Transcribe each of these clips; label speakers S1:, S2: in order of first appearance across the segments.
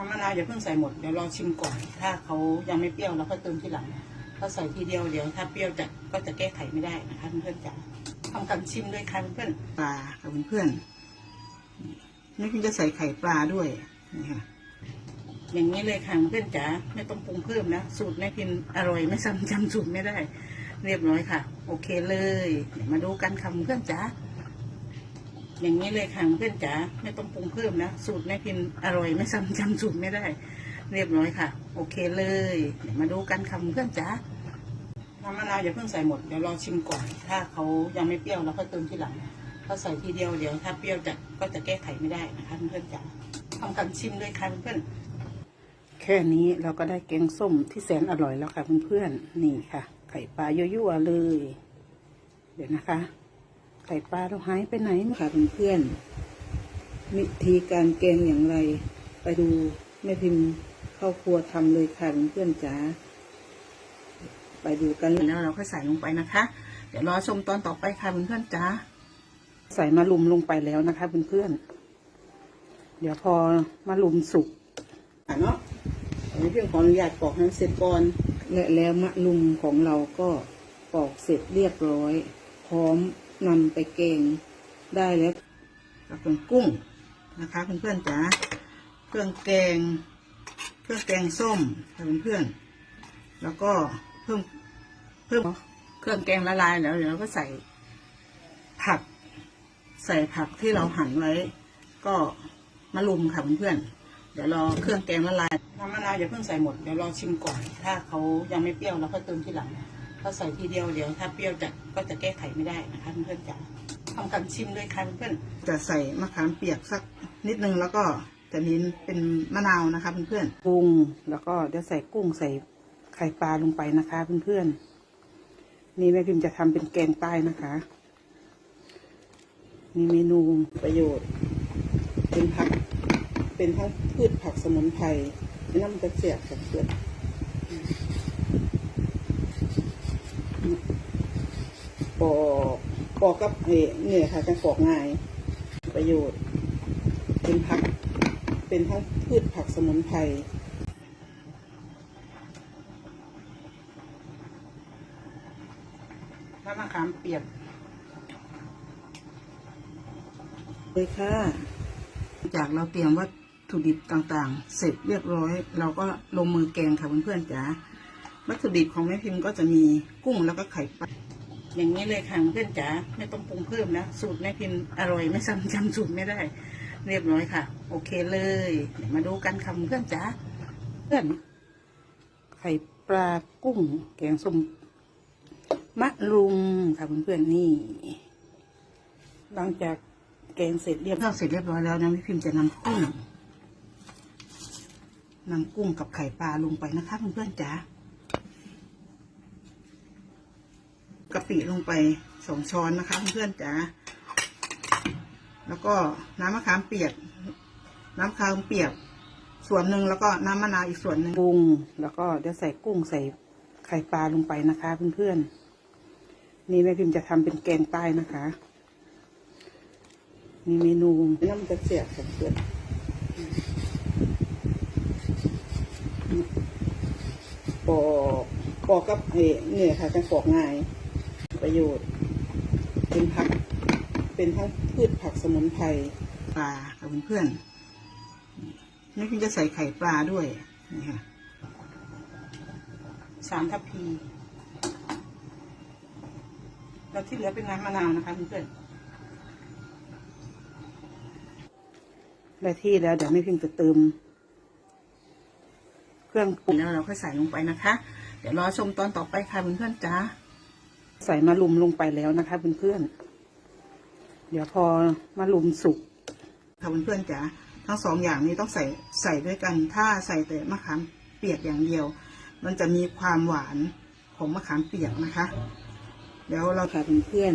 S1: น้ำมะนาวอย่าเพิ่งใส่หมด เดี๋ยวรอชิมก่อน ถ้าเขายังไม่เปรี้ยวเราค่อยเติมทีหลังถ้าใส่ทีเดียวเดี๋ยวถ้าเปรี้ยวจัดก็จะแก้ไขไม่ได้นะคะเพื่อนๆจ๋าทำการชิมด้วยค่ะเพื่อนๆปลาค่ะเพื่อนๆนี่คุณจะใส่ไข่ปลาด้วยนี่ค่ะอย่างนี้เลยค่ะเพื่อนจ๋าไม่ต้องปรุงเพิ่มนะสูตรแม่พิมพ์อร่อยไม่ซ้ำจำสูตรไม่ได้ เรียบร้อยค่ะ โอเคเลยเดี๋ยวมาดูกันค่ะเพื่อนจ๋า อย่างนี้เลยค่ะเพื่อนจ๋าไม่ต้องปรุงเพิ่มนะ สูตรแม่พิมพ์อร่อยไม่ซ้ำจำสูตรไม่ได้ เรียบร้อยค่ะ โอเคเลยเดี๋ยวมาดูกันค่ะเพื่อนจ๋าน้ำมะนาวอย่าเพิ่งใส่หมดเดี๋ยวรอชิมก่อน ถ้าเขายังไม่เปรี้ยวเราค่อยเติมทีหลังถ้าใส่ทีเดียวเดี๋ยวถ้าเปรี้ยวจัดก็จะแก้ไขไม่ได้นะคะเพื่อนจ๋าทำการชิมด้วยค่ะเพื่อนแค่นี้เราก็ได้แกงส้มที่แสนอร่อยแล้วค่ะเพื่อนๆนี่ค่ะ ไข่ปลายั่วๆเลย เดี๋ยวนะคะ ไข่ปลาเราหายไปไหนค่ะเพื่อนๆวิธีการแกงอย่างไร ไปดูแม่พิมพ์เข้าครัวทำเลยค่ะเพื่อนๆจ๋าไปดูกันแล้วเราค่อยใส่ลงไปนะคะ เดี๋ยวรอชมตอนต่อไปค่ะเพื่อนๆจ๋าใส่มาลุมลงไปแล้วนะคะเพื่อนๆเดี๋ยวพอมาลุมสุกอะเนาะอันนี้เพียงขออนุญาตปอกให้เสร็จก่อนและแล้วมะลุมของเราก็ปอกเสร็จเรียบร้อย พร้อม นำไปแกงได้แล้วก็เป็นกุ้งนะคะเพื่อนๆจ๋าเครื่องแกง เครื่องแกงส้มค่ะเพื่อนๆแล้วก็เพิ่มเพิ่มเครื่องแกงละลายแล้วเดี๋ยวเราก็ใส่ผัก ใส่ผักที่เราหั่นไว้ ก็มาลุมค่ะเพื่อนๆเดี๋ยวรอเครื่องแกงละลายน้ำมะนาวอย่าเพิ่งใส่หมดเดี๋ยวรอชิมก่อน ถ้าเขายังไม่เปรี้ยวเราค่อยเติมทีหลัง ถ้าใส่ทีเดียวเดี๋ยวถ้าเปรี้ยวจัดก็จะแก้ไขไม่ได้นะคะเพื่อนๆจ๋าทำการชิมด้วยค่ะเพื่อนๆจะใส่มะขามเปียกสักนิดนึงแล้วก็จะมีเป็นมะนาวนะคะเพื่อนๆปรุงแล้วก็เดี๋ยวใส่กุ้งใส่ไข่ปลาลงไปนะคะเพื่อนๆนี่แม่พิมพ์จะทำเป็นแกงใต้นะคะมีเมนูประโยชน์ เป็นผัก เป็นทั้งพืชผักสมุนไพรน้ำกระเจียบกับเพื่อน ปอกปอกกับเนี่ยค่ะจะปอกง่าย ประโยชน์ เป็นผัก เป็นทั้งพืชผักสมุนไพรน้ำมะขามเปียกเลยค่ะ จากเราเตรียมวัตถุดิบต่างๆ เสร็จเรียบร้อย เราก็ลงมือแกงค่ะเพื่อนๆจ๋าวัตถุดิบของแม่พิมพ์ก็จะมีกุ้งแล้วก็ไข่ปลา อย่างนี้เลยค่ะเพื่อนจ๋าไม่ต้องปรุงเพิ่มนะ สูตรแม่พิมพ์อร่อยไม่ซ้ำจำสูตรไม่ได้ เรียบร้อยค่ะ โอเคเลยเดี๋ยวมาดูกันค่ะเพื่อนจ๋าเพื่อนไข่ปลากุ้ง แกงส้มมะรุมค่ะเพื่อนๆนี่หลังจากแกงเสร็จเรียบร้อยเสร็จเรียบร้อยแล้วนะพี่พิมพ์จะนำกุ้งนำกุ้งกับไข่ปลาลงไปนะคะเพื่อนๆจ๋า กะปิลงไปสองช้อนนะคะเพื่อนๆจ๋าแล้วก็น้ำมะขามเปียก น้ำมะขามเปียกส่วนหนึ่งแล้วก็น้ำมะนาวอีกส่วนหนึ่งปรุง แล้วก็เดี๋ยวใส่กุ้งใส่ไข่ปลาลงไปนะคะเพื่อนๆนี่แม่พิมพ์จะทำเป็นแกงใต้นะคะมีเมนูน้ำกระเจียบกับเพื่อนปอกปอกกับเอ่เนี่ยค่ะจะปอกง่าย ประโยชน์ เป็นผัก เป็นทั้งพืชผักสมุนไพรปลากับเพื่อนๆนี่คุณจะใส่ไข่ปลาด้วยนี่ค่ะสามทัพพีแล้วที่เหลือเป็นน้ำมะนาวนะคะเพื่อนๆได้ที่แล้วเดี๋ยวแม่พิมพ์จะเติมเครื่องปรุงแล้วเราค่อยใส่ลงไปนะคะ เดี๋ยวรอชมตอนต่อไปค่ะเพื่อนๆจ้า ใส่มาลุมลงไปแล้วนะคะเพื่อนๆ เดี๋ยวพอมาลุมสุกค่ะเพื่อนๆจ้าทั้งสองอย่างนี้ต้องใส่ใส่ด้วยกัน ถ้าใส่แต่มะขามเปียกอย่างเดียว มันจะมีความหวานของมะขามเปียกนะคะ เดี๋ยวเราค่ะเพื่อน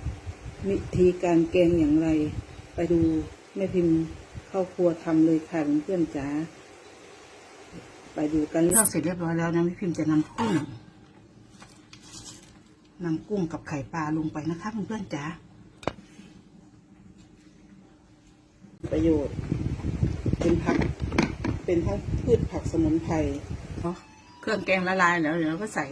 S1: ๆวิธีการแกงอย่างไร ไปดูแม่พิมพ์เข้าครัวทำเลยค่ะเพื่อนๆจ๋าไปดูกันเลือกเสร็จเรียบร้อยแล้วนะแม่พิมพ์จะนำกุ้ง นำกุ้งกับไข่ปลาลงไปนะคะเพื่อนๆจ๋าประโยชน์ เป็นผัก เป็นทั้งพืชผักสมุนไพรเครื่องแกงละลายแล้วเดี๋ยวเราก็ใส่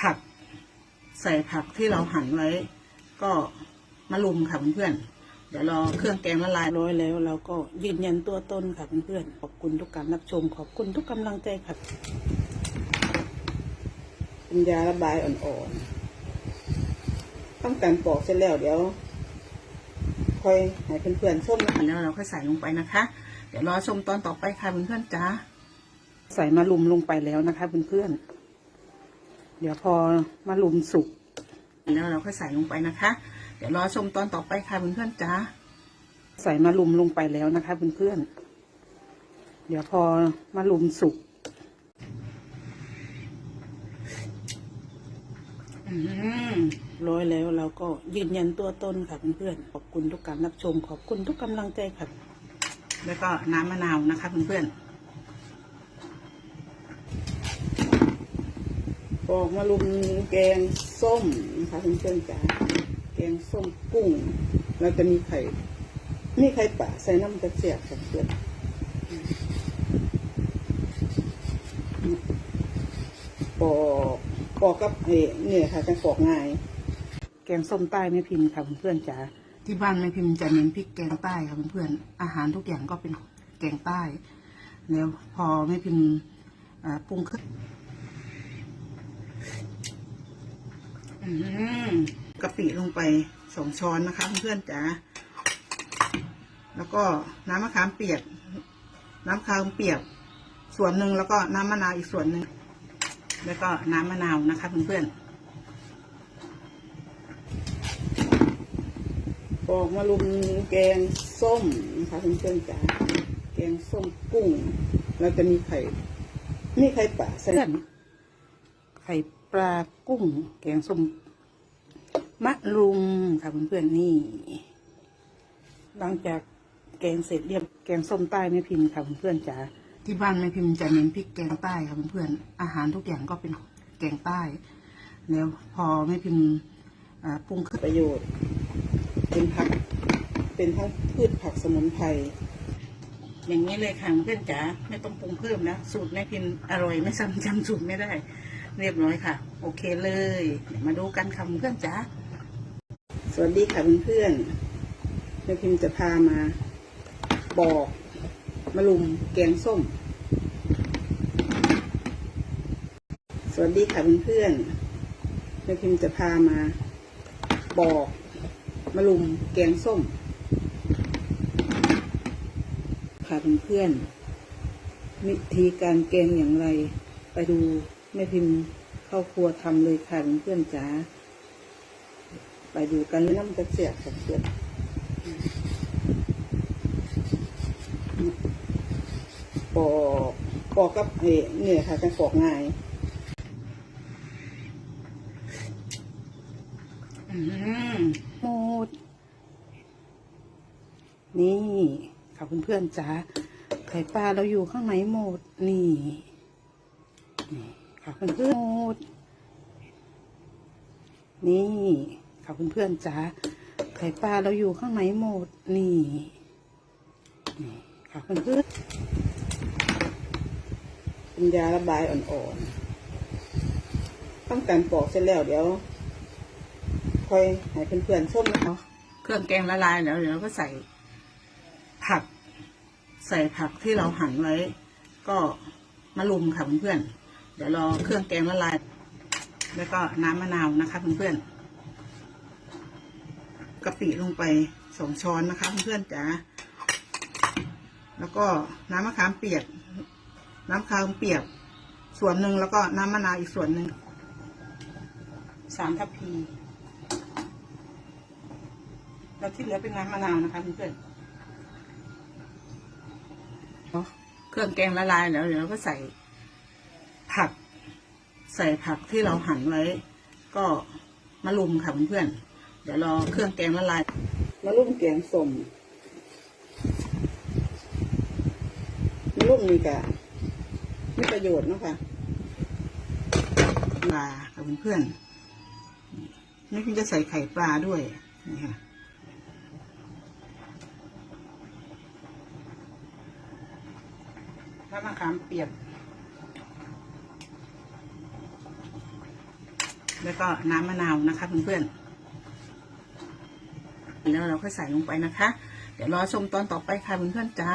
S1: ผัก ใส่ผักที่เราหั่นไว้ ก็มาลุมค่ะเพื่อนๆเดี๋ยวรอเครื่องแกงละลายร้อยแล้ว เราก็ยืนยันตัวตนค่ะเพื่อนๆขอบคุณทุกการรับชม ขอบคุณทุกกำลังใจค่ะ เป็นยาระบายอ่อนๆต้องการปอกเสร็จแล้วเดี๋ยวค่อยให้เพื่อนๆชมนะคะแล้วเราค่อยใส่ลงไปนะคะ เดี๋ยวรอชมตอนต่อไปค่ะเพื่อนๆจ้าใส่มาลุมลงไปแล้วนะคะเพื่อนๆเดี๋ยวพอมาลุมสุกแล้วเราค่อยใส่ลงไปนะคะ เดี๋ยวรอชมตอนต่อไปค่ะเพื่อนๆจ้าใส่มาลุมลงไปแล้วนะคะเพื่อนๆเดี๋ยวพอมาลุมสุกอืม ร้อยแล้วเราก็ยืนยันตัวตนค่ะเพื่อนๆขอบคุณทุกการรับชม ขอบคุณทุกกำลังใจค่ะ แล้วก็น้ำมะนาวนะคะเพื่อนๆปอกมาลุมแกงส้มนะคะเพื่อนๆจ๋าแกงส้มกุ้ง เราจะมีไข่มีไข่ป่าใส่น้ำกระเจียบค่ะเพื่อนปอก ปอกกับเอ๋เนี่ยค่ะจะปอกง่าย แกงส้มใต้แม่พิมพ์ค่ะเพื่อนๆจ๋าที่บ้านแม่พิมพ์จะเน้นพริกแกงใต้ค่ะเพื่อนๆอาหารทุกอย่างก็เป็นแกงใต้แล้วพอแม่พิมพ์ปรุงขึ้นกะปิลงไปสองช้อนนะคะเพื่อนๆจ๋าแล้วก็น้ำมะขามเปียก น้ำมะขามเปียก ส่วนหนึ่งแล้วก็น้ำมะนาวอีกส่วนหนึ่ง แล้วก็น้ำมะนาวนะคะเพื่อนๆปอกมาลุมแกงส้มนะคะเพื่อนๆจ๋าแกงส้มกุ้ง เราจะมีไข่มีไข่ป่าใส่ไข่ปลากุ้ง แกงส้มมะรุมค่ะเพื่อนๆนี่ หลังจากแกงเสร็จเรียบแกงส้มใต้แม่พิมพ์ค่ะเพื่อนๆจ๋า ที่บ้านแม่พิมพ์จะเน้นพริกแกงใต้ค่ะเพื่อนๆอาหารทุกอย่างก็เป็นแกงใต้ แล้วพอแม่พิมพ์ปรุงขึ้นประโยชน์ เป็นผักเป็นทั้งพืชผักสมุนไพรอย่างนี้เลยค่ะเพื่อนจ๋าไม่ต้องปรุงเพิ่มนะสูตรแม่พิมพ์อร่อยไม่ซ้ำจำสูตรไม่ได้ เรียบร้อยค่ะ โอเคเลยมาดูกันค่ะเพื่อนจ๋าสวัสดีค่ะเพื่อนๆแม่พิมพ์จะพามาบอก มาลุมแกงส้ม สวัสดีค่ะเพื่อนๆแม่พิมจะพามาบอกมาลุมแกงส้ม ค่ะเพื่อนๆวิธีการแกงอย่างไร ไปดูแม่พิมเข้าครัวทำเลยค่ะเพื่อนๆจ๋าไปดูกันเลยน้ำกระเสียบค่ะเพื่อน ปอกปอกกับเอ๋เนี่ยค่ะจะปอกง่ายอืมหมด นี่ค่ะเพื่อนๆจ๋าไข่ปลาเราอยู่ข้างในหมด นี่นี่ค่ะเพื่อนๆหมด นี่ค่ะเพื่อนๆจ๋าไข่ปลาเราอยู่ข้างในหมด นี่นี่ค่ะเพื่อนๆ เป็นยาระบายอ่อนๆต้องการปอกเสร็จแล้วเดี๋ยวค่อยให้เพื่อนๆชมนะคะเครื่องแกงละลายแล้วเดี๋ยวเราก็ใส่ผัก ใส่ผักที่เราหั่นไว้ ก็มาลุมค่ะเพื่อนๆเดี๋ยวรอเครื่องแกงละลาย แล้วก็น้ำมะนาวนะคะเพื่อนๆกะปิลงไปสองช้อนนะคะเพื่อนๆจ๋าแล้วก็น้ำมะขามเปียก น้ำมะขามเปียก ส่วนหนึ่งแล้วก็น้ำมะนาวอีกส่วนหนึ่งสามทัพพีแล้วที่เหลือเป็นน้ำมะนาวนะคะเพื่อนๆเครื่องแกงละลายแล้วเดี๋ยวเราก็ใส่ผัก ใส่ผักที่เราหั่นไว้ ก็มาลุมค่ะเพื่อนๆเดี๋ยวรอเครื่องแกงละลายมาลุมแกงส้มมาลุมนี่กะ มีประโยชน์เนาะค่ะปลากับเพื่อนๆนี่พี่จะใส่ไข่ปลาด้วยนี่ค่ะนน้ำมะขามเปียก แล้วก็น้ำมะนาวนะคะเพื่อนๆแล้วเราค่อยใส่ลงไปนะคะ เดี๋ยวรอชมตอนต่อไปค่ะเพื่อนๆจ้า